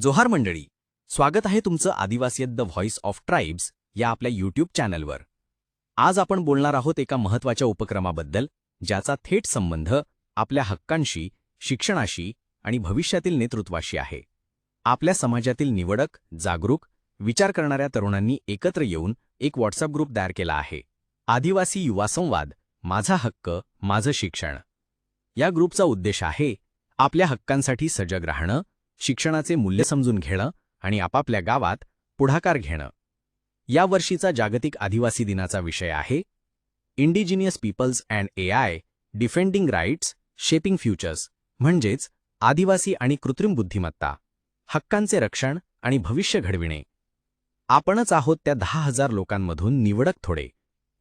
जोहार मंडळी स्वागत आहे तुमचं आदिवासी द व्हॉइस ऑफ ट्राईब्स या आपल्या यूट्यूब चॅनलवर. आज आपण बोलणार आहोत एका महत्त्वाच्या उपक्रमाबद्दल ज्याचा थेट संबंध आपल्या हक्कांशी शिक्षणाशी आणि भविष्यातील नेतृत्वाशी आहे. आपल्या समाजातील निवडक जागरूक विचार करणाऱ्या तरुणांनी एकत्र येऊन एक व्हॉट्सअप ग्रुप तयार केला आहे. आदिवासी युवा संवाद माझा हक्क माझं शिक्षण. या ग्रुपचा उद्देश आहे आपल्या हक्कांसाठी सजग राहणं शिक्षणाचे मूल्य समजून घेणं आणि आपापल्या गावात पुढाकार घेणं. या वर्षीचा जागतिक आदिवासी दिनाचा विषय आहे indigenous peoples and A I defending rights shaping futures म्हणजेच आदिवासी आणि कृत्रिम बुद्धिमत्ता हक्कांचे रक्षण आणि भविष्य घडविणे. आपणच आहोत त्या दहा हजार लोकांमधून निवडक थोडे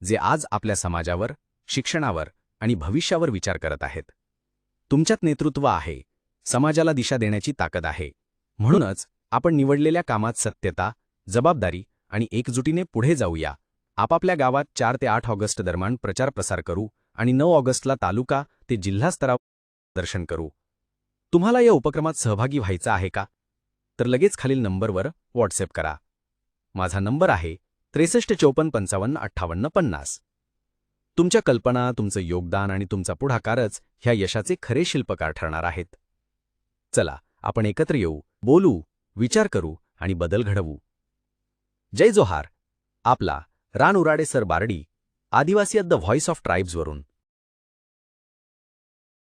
जे आज आपल्या समाजावर शिक्षणावर आणि भविष्यावर विचार करत आहेत. तुमच्यात नेतृत्व आहे समाजाला दिशा देण्याची ताकद आहे. म्हणूनच आपण निवडलेल्या कामात सत्यता जबाबदारी आणि एकजुटीने पुढे जाऊया. आपापल्या गावात चार ते आठ ऑगस्ट दरम्यान प्रचार प्रसार करू आणि नऊ ऑगस्टला तालुका ते जिल्हा स्तरावर दर्शन करू. तुम्हाला या उपक्रमात सहभागी व्हायचा आहे का? तर लगेच खालील नंबरवर व्हॉट्सअप करा. माझा नंबर आहे त्रेसष्ट चौपन्न पंचावन्न अठ्ठावन्न पन्नास. तुमच्या कल्पना तुमचं योगदान आणि तुमचा पुढाकारच ह्या यशाचे खरे शिल्पकार ठरणार आहेत. चला आपण एकत्र येऊ बोलू विचार करू आणि बदल घडवू. जय जोहार. आपला रान उराडे सर बारडी आदिवासी द व्हॉइस ऑफ ट्राईब्सवरून